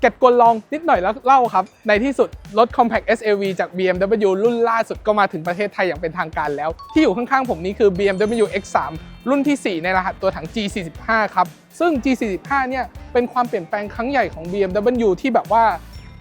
เก็บกลลองนิดหน่อยแล้วเล่าครับ ในที่สุดรถ Compact SUV จาก BMW รุ่นล่าสุดก็มาถึงประเทศไทยอย่างเป็นทางการแล้ว ที่อยู่ข้างๆผมนี้คือ BMW X3 รุ่นที่ 4 ในรหัสตัวถัง G45 ครับ ซึ่ง G45 เนี่ยเป็นความเปลี่ยนแปลงครั้งใหญ่ของ BMW ที่แบบว่า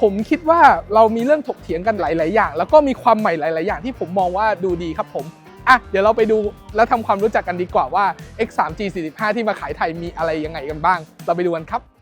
ผมคิดว่าเรามีเรื่องถกเถียงกันหลาย ๆ อย่าง แล้วก็มีความใหม่หลาย ๆ อย่างที่ผมมองว่าดูดีครับผมอะเดี๋ยวเราไปดูแล้วทำความรู้จักกันดีกว่าว่า X3 G45 ที่มาขายไทยมีอะไรยังไงกันบ้าง เราไปดูกันครับ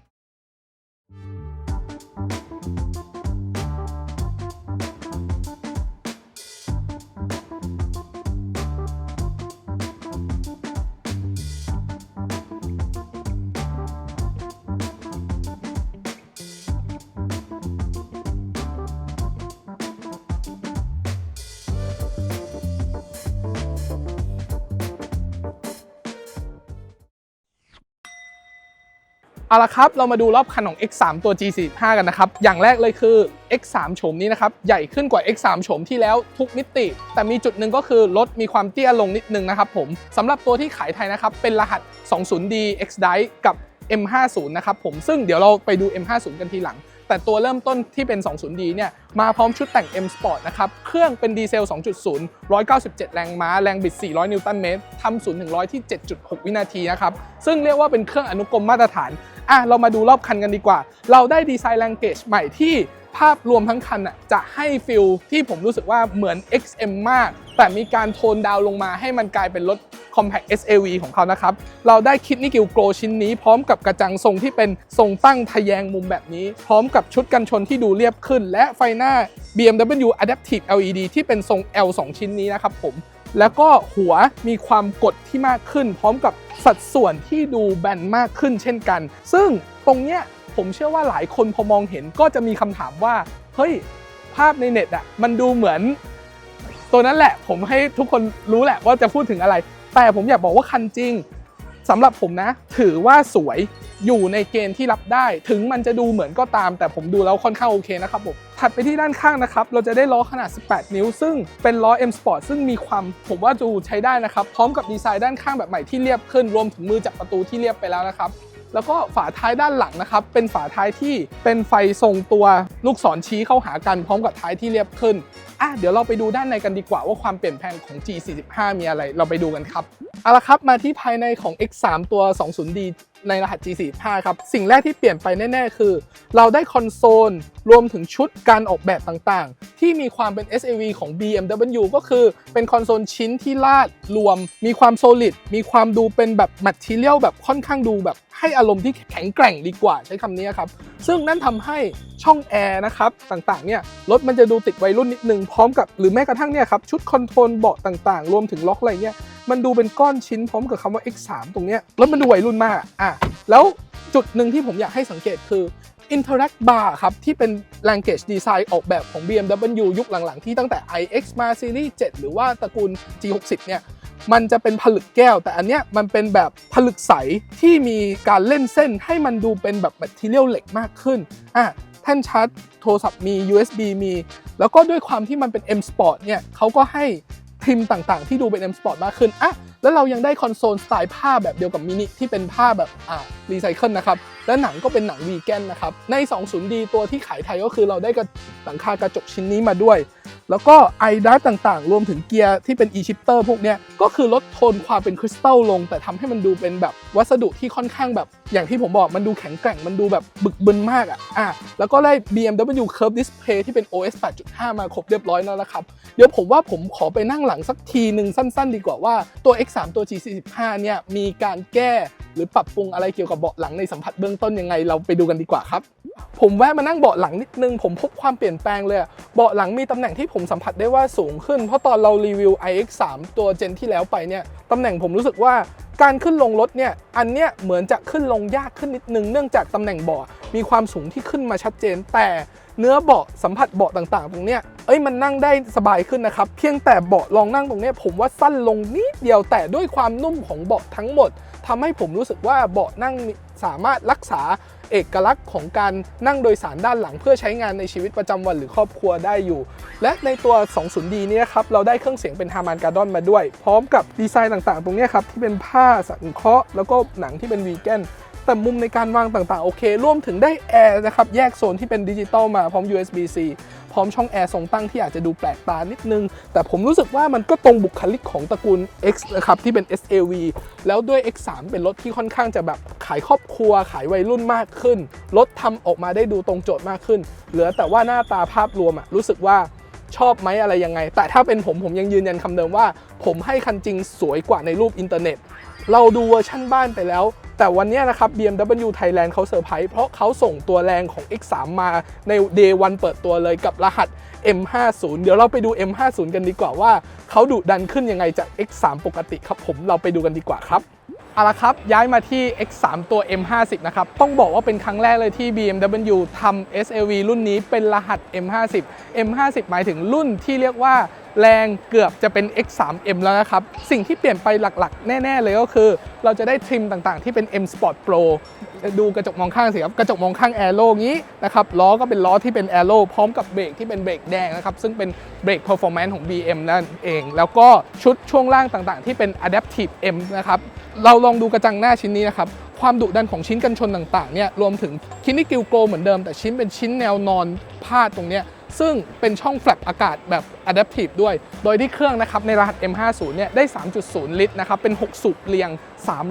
เอาละครับ เรามาดูรอบคันของ X3 ตัว G45 กันนะครับ อย่างแรกเลยคือ X3 โฉมนี้นะครับ ใหญ่ขึ้นกว่า X3 โฉมที่แล้วทุกมิติ แต่มีจุดหนึ่งก็คือรถมีความเตี้ยลงนิดนึงนะครับผมสำหรับตัวที่ขายไทยนะครับ เป็นรหัส 20D X Drive กับ M50 นะครับผม ซึ่งเดี๋ยวเราไปดู M50 กันทีหลัง แต่ตัวเริ่มต้นที่เป็น 20D เนี่ย มาพร้อมชุดแต่ง M Sport นะครับ เครื่องเป็นดีเซล 2.0 197 แรงม้า แรงบิด 400 นิวตันเมตร ทำ0ถึง100 ที่ 7.6 วินาทีนะครับ ซึ่งเรียกว่าเป็นเครื่องอนุกรมมาตรฐาน อะเรามาดูรอบคันกันดีกว่า เราได้ดีไซน์แรงเกจใหม่ที่ภาพรวมทั้งคันอะจะให้ฟิลที่ผมรู้สึกว่าเหมือน XM มาก แต่มีการโทนดาวลงมาให้มันกลายเป็นรถ Compact SAV ของเขานะครับ เราได้คิดนิกิลโกลชิ้นนี้พร้อมกับกระจังทรงที่เป็นทรงตั้งทะแยงมุมแบบนี้ พร้อมกับชุดกันชนที่ดูเรียบขึ้น และไฟหน้า BMW Adaptive LED ที่เป็นทรง L 2 ชิ้นนี้นะครับผม แล้วก็หัวมีความกดที่มากขึ้น พร้อมกับสัดส่วนที่ดูแบนมากขึ้นเช่นกัน ซึ่งตรงเนี้ยผมเชื่อว่าหลายคนพอมองเห็นก็จะมีคำถามว่า เฮ้ย ภาพในเน็ตอะมันดูเหมือน ตัวนั้นแหละผมให้ทุกคนรู้แหละว่าจะพูดถึงอะไร แต่ผมอยากบอกว่าคันจริง สำหรับผมนะ ถือว่าสวยอยู่ในเกณฑ์ที่รับได้ ถึงมันจะดูเหมือนก็ตาม แต่ผมดูแล้วค่อนข้างโอเคนะครับผมถัดไปที่ด้านข้างนะครับ เราจะได้ล้อขนาด 18 นิ้ว ซึ่งเป็นล้อ M Sport ซึ่งมีความผมว่าดูใช้ได้นะครับ พร้อมกับดีไซน์ด้านข้างแบบใหม่ที่เรียบขึ้นรวมถึงมือจับประตูที่เรียบไปแล้วนะครับ แล้วก็ฝาท้ายด้านหลังนะครับ เป็นฝาท้ายที่เป็นไฟทรงตัวลูกศรชี้เข้าหากันพร้อมกับท้ายที่เรียบขึ้นอะเดี๋ยวเราไปดูด้านในกันดีกว่าว่าความเปลี่ยนแปลงของ G45 มีอะไร เราไปดูกันครับเอาละครับมาที่ภายในของ X3 ตัว 20D ในรหัส G45 ครับ สิ่งแรกที่เปลี่ยนไปแน่ ๆ คือ เราได้คอนโซล รวมถึงชุดการออกแบบต่างๆ ที่มีความเป็น SAV ของ BMW ก็คือเป็นคอนโซลชิ้นที่ลาดรวม มีความโซลิดมีความดูเป็นแบบ Material แบบค่อนข้างดูแบบให้อารมณ์ที่แข็งแกร่งดีกว่าใช้คำนี้ครับ ซึ่งนั่นทำให้ช่องแอร์นะครับต่างๆเนี่ยรถมันจะดูติดวัยรุ่นนิดนึงพร้อมกับหรือแม้กระทั่งเนี่ยครับชุดคอนโทรลเบาะต่างๆ รวมถึงล็อกอะไรเงี้ย มันดูเป็นก้อนชิ้นพร้อมกับคำว่า X3 ตรงเนี้ยรถมันดูวัยรุ่นมากอะแล้วจุดหนึ่งที่ผมอยากให้สังเกตคือ Interact Bar ครับ ที่เป็น Language Design ออกแบบของ BMW ยุคหลังๆ ที่ตั้งแต่ iX มา Series 7 หรือว่าตระกูล G60 เนี่ยมันจะเป็นผลึกแก้ว แต่อันเนี้ยมันเป็นแบบผลึกใสที่มีการเล่นเส้นให้มันดูเป็นแบบ material เหล็กมากขึ้นอะแท่นชาร์จโทรศัพท์มี USB มี แล้วก็ด้วยความที่มันเป็น M Sport เนี่ยเขาก็ให้ พิมพ์ต่างๆ ที่ดูเป็น M Sport มากขึ้นอะแล้วเรายังได้คอนโซลสไตล์ผ้าแบบเดียวกับมินิที่เป็นผ้าแบบอ่ารีไซเคิลนะครับ และหนังก็เป็นหนังวีแกนนะครับ ใน 20D ตัวที่ขายไทยก็คือเราได้กับหลังคากระจกชิ้นนี้มาด้วย แล้วก็ไอดัต่างๆ รวมถึงเกียร์ที่เป็น e-shifter พวกเนี้ยก็คือลดโทนความเป็นคริสตัลลง แต่ทำให้มันดูเป็นแบบวัสดุที่ค่อนข้างแบบ อย่างที่ผมบอกมันดูแข็งแกร่งมันดูแบบบึกบึนมากอะอะแล้วก็ได้ BMW Curve Display ที่เป็น OS 8.5 มาครบเรียบร้อยแล้วนะครับเดี๋ยวผมว่าผมขอไปนั่งหลังสักทีหนึ่งสั้น ๆ ดีกว่าว่าตัว X3 ตัว G45 เนี่ยมีการแก้หรือปรับปรุงอะไรเกี่ยวกับเบาะหลังในสัมผัสเบื้องต้นยังไงเราไปดูกันดีกว่าครับผมแวะมานั่งเบาะหลังนิดนึง ผมพบความเปลี่ยนแปลงเลยอะเบาะหลังมีตำแหน่งที่ผมสัมผัสได้ว่าสูงขึ้น เพราะตอนเรารีวิว iX3 ตัวเจนที่แล้วไปเนี่ยตำแหน่งผมรู้สึกว่าการขึ้นลงรถเนี่ย อันเนี้ยเหมือนจะขึ้นลงยากขึ้นนิดนึง เนื่องจากตำแหน่งเบาะมีความสูงที่ขึ้นมาชัดเจน แต่เนื้อเบาะสัมผัสเบาะต่างๆ ตรงเนี้ย เอ้ยมันนั่งได้สบายขึ้นนะครับ เพียงแต่เบาะรองนั่งตรงเนี้ยผมว่าสั้นลงนิดเดียวแต่ด้วยความนุ่มของเบาะทั้งหมด ทำให้ผมรู้สึกว่าเบาะนั่งสามารถรักษาเอกลักษณ์ของการนั่งโดยสารด้านหลังเพื่อใช้งานในชีวิตประจำวันหรือครอบครัวได้อยู่ และในตัว 20D นี้นะครับเราได้เครื่องเสียงเป็นฮาร์มันการ์ดอนมาด้วย พร้อมกับดีไซน์ต่างๆ ตรงนี้ครับที่เป็นผ้าสังเคราะห์แล้วก็หนังที่เป็นวีแกนแต่มุมในการวางต่างๆ โอเค ร่วมถึงได้แอร์นะครับ แยกโซนที่เป็นดิจิตอลมาพร้อม USB-C พร้อมช่องแอร์ทรงตั้งที่อาจจะดูแปลกตานิดนึง แต่ผมรู้สึกว่ามันก็ตรงบุคลิกของตระกูล X นะครับที่เป็น SAV แล้วด้วย X3 เป็นรถที่ค่อนข้างจะแบบขายครอบครัว ขายวัยรุ่นมากขึ้น รถทำออกมาได้ดูตรงโจทย์มากขึ้น เหลือแต่ว่าหน้าตาภาพรวมอะรู้สึกว่าชอบไหมอะไรยังไง แต่ถ้าเป็นผมผมยังยืนยันคำเดิมว่า ผมให้คันจริงสวยกว่าในรูปอินเทอร์เน็ต เราดูเวอร์ชั่นบ้านไปแล้ว แต่วันนี้นะครับ BMW Thailand เขาเซอร์ไพรส์เพราะเขาส่งตัวแรงของ X3 มาใน Day 1เปิดตัวเลยกับรหัส M50 เดี๋ยวเราไปดู M50 กันดีกว่าว่าเขาดุดันขึ้นยังไงจาก X3 ปกติครับผมเราไปดูกันดีกว่าครับเอาละครับ ย้ายมาที่ X3 ตัว M50 นะครับ ต้องบอกว่าเป็นครั้งแรกเลยที่ BMW ทำ SLV รุ่นนี้เป็นรหัส M50 M50 หมายถึงรุ่นที่เรียกว่า แรงเกือบจะเป็น X3M แล้วนะครับ สิ่งที่เปลี่ยนไปหลักๆ แน่ ๆ เลยก็คือ เราจะได้ทริมต่างๆ ที่เป็น M Sport Pro ดูกระจกมองข้างสิครับกระจกมองข้างแอโร่งี้นะครับล้อก็เป็นล้อที่เป็นแอโร่พร้อมกับเบรกที่เป็นเบรกแดงนะครับ ซึ่งเป็นเบรก performance ของ BM นั่นเอง แล้วก็ชุดช่วงล่างต่างๆ ที่เป็น adaptive M นะครับเราลองดูกระจังหน้าชิ้นนี้นะครับ ความดุดันของชิ้นกันชนต่างๆเนี่ยรวมถึงคินนี่กิลโกเหมือนเดิม แต่ชิ้นเป็นชิ้นแนวนอนพาดตรงเนี้ยซึ่งเป็นช่องแฟลปอากาศแบบ adaptive ด้วย โดยที่เครื่องนะครับในรหัส M50 เนี่ยได้ 3.0 ลิตรนะครับ เป็น 6 สูบเรียง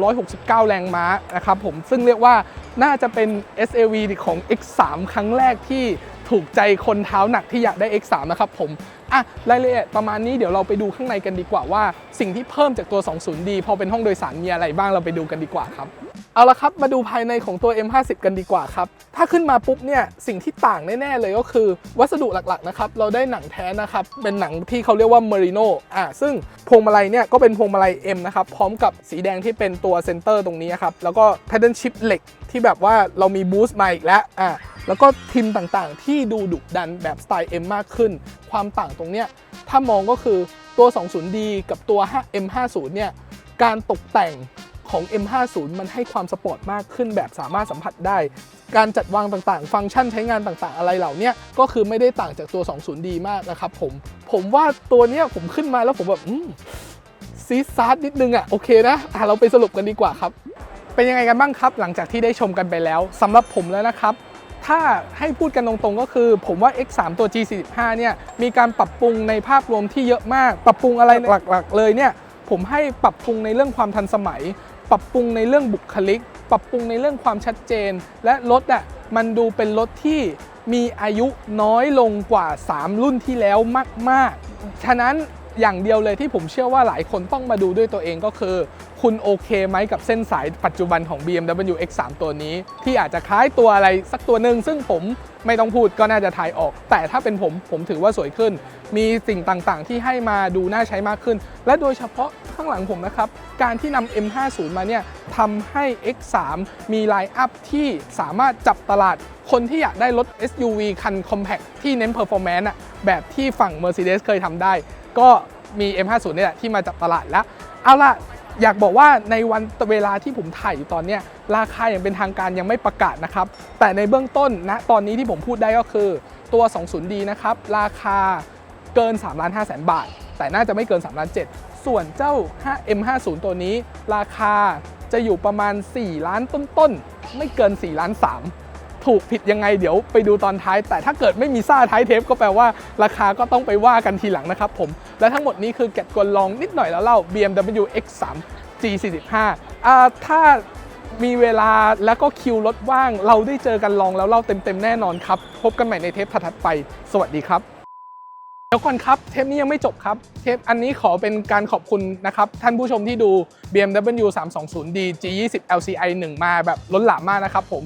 369 แรงม้านะครับผม ซึ่งเรียกว่าน่าจะเป็น SAV ของ X3 ครั้งแรกที่ถูกใจคนเท้าหนักที่อยากได้ X3 นะครับผมอะรายละเอียดประมาณนี้เดี๋ยวเราไปดูข้างในกันดีกว่าว่า สิ่งที่เพิ่มจากตัว 20D พอเป็นห้องโดยสารมีอะไรบ้างเราไปดูกันดีกว่าครับ เอาละครับมาดูภายในของตัว M50 กันดีกว่าครับ ถ้าขึ้นมาปุ๊บเนี่ยสิ่งที่ต่างแน่ ๆ เลยก็คือวัสดุหลักๆนะครับเราได้หนังแท้นะครับ เป็นหนังที่เขาเรียกว่า Merino อะซึ่งพวงมาลัยเนี่ยก็เป็นพวงมาลัย M นะครับ พร้อมกับสีแดงที่เป็นตัวเซนเตอร์ตรงนี้ครับ แล้วก็ pattern chip เหล็กที่แบบว่าเรามีบูสต์มาอีกแล้วอะแล้วก็ทิมต่างๆ ที่ดูดุดันแบบสไตล์ M มากขึ้น ความต่างตรงเนี้ยถ้ามองก็คือตัว 20D กับตัว M50 เนี่ยการตกแต่ง ของ M50 มันให้ความสปอร์ตมากขึ้นแบบสามารถสัมผัสได้ การจัดวางต่างๆ ฟังก์ชันใช้งานต่างๆ อะไรเหล่านี้ก็คือไม่ได้ต่างจากตัว 20D มากนะครับผม ผมว่าตัวเนี้ยผมขึ้นมาแล้วผมแบบซีซาร์ดนิดนึงอะโอเคนะอะเราไปสรุปกันดีกว่าครับ เป็นยังไงกันบ้างครับหลังจากที่ได้ชมกันไปแล้วสำหรับผมแล้วนะครับถ้าให้พูดกันตรงๆก็คือ ผมว่า X3 ตัว G45 เนี่ยมีการปรับปรุงในภาพรวมที่เยอะมาก ปรับปรุงอะไรหลักๆเลยเนี่ยผมให้ปรับปรุงในเรื่องความทันสมัย ปรับปรุงในเรื่องบุคลิก ปรับปรุงในเรื่องความชัดเจน และรถอะมันดูเป็นรถที่มีอายุน้อยลงกว่า 3 รุ่นที่แล้วมาก ๆ ฉะนั้น อย่างเดียวเลยที่ผมเชื่อว่าหลายคนต้องมาดูด้วยตัวเองก็คือ คุณโอเคไหมกับเส้นสายปัจจุบันของ BMW X3 ตัวนี้ ที่อาจจะคล้ายตัวอะไรสักตัวหนึ่งซึ่งผมไม่ต้องพูดก็น่าจะทายออก แต่ถ้าเป็นผมผมถือว่าสวยขึ้น มีสิ่งต่างๆ ที่ให้มาดูน่าใช้มากขึ้น และโดยเฉพาะข้างหลังผมนะครับ การที่นำ M50 มาเนี่ยทำให้ X3 มีไลน์อัพที่สามารถจับตลาดคนที่อยากได้รถ SUV คัน compact ที่เน้น performance แบบที่ฝั่ง Mercedes เคยทำได้ ก็มี M50 นี่แหละที่มาจับตลาดแล้ว เอาล่ะ อยากบอกว่าในวันเวลาที่ผมถ่ายอยู่ตอนนี้ราคาอย่างเป็นทางการยังไม่ประกาศนะครับ แต่ในเบื้องต้นณตอนนี้ที่ผมพูดได้ก็คือตัว 20D นะครับ ราคาเกิน3ล้าน5แสนบาท แต่น่าจะไม่เกิน3ล้าน7ส่วนเจ้า 5M50 ตัวนี้ ราคาจะอยู่ประมาณ 4 ล้านต้นๆ ไม่เกิน 4 ล้าน3 ถูกผิดยังไงเดี๋ยวไปดูตอนท้าย แต่ถ้าเกิดไม่มีซ่าท้ายเทปก็แปลว่าราคาก็ต้องไปว่ากันทีหลังนะครับผม และทั้งหมดนี้คือแกะกลลองนิดหน่อยแล้วเล่า BMW X3 G45 อ่าถ้ามีเวลาแล้วก็คิวรถว่าง เราได้เจอกันลองแล้วเล่าเต็มๆแน่นอนครับ พบกันใหม่ในเทปถัดไป สวัสดีครับเดี๋ยวก่อนครับ เทปนี้ยังไม่จบครับ เทปอันนี้ขอเป็นการขอบคุณนะครับ ท่านผู้ชมที่ดู BMW 320D G20 LCI 1 มาแบบล้นหลามมากนะครับผม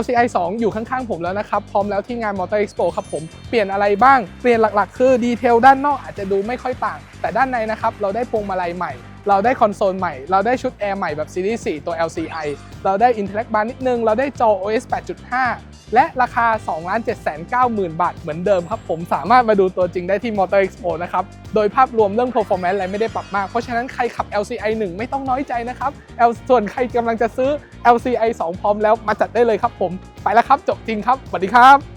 LCI 2 อยู่ข้างๆผมแล้วนะครับ พร้อมแล้วที่งาน Motor Expo ครับผม เปลี่ยนอะไรบ้าง เปลี่ยนหลักๆ คือดีเทลด้านนอกอาจจะดูไม่ค่อยต่าง แต่ด้านในนะครับ เราได้พวงมาลัยใหม่ เราได้คอนโซลใหม่ เราได้ชุดแอร์ใหม่แบบซีรีส์4ตัว LCI เราได้ Intellect Bar นิดนึง เราได้จอ OS 8.5 และราคา 2 7 9 0 0 0 0 บาทเหมือนเดิมครับ ผมสามารถมาดูตัวจริงได้ที่ Motor Expo นะครับ โดยภาพรวมเรื่อง performance อะไรไม่ได้ปรับมาก เพราะฉะนั้นใครขับ LCI 1 ไม่ต้องน้อยใจนะครับ L ส่วนใครกำลังจะซื้อ LCI 2 พร้อมแล้วมาจัดได้เลยครับผม ไปแล้วครับ จบจริงครับ สวัสดีครับ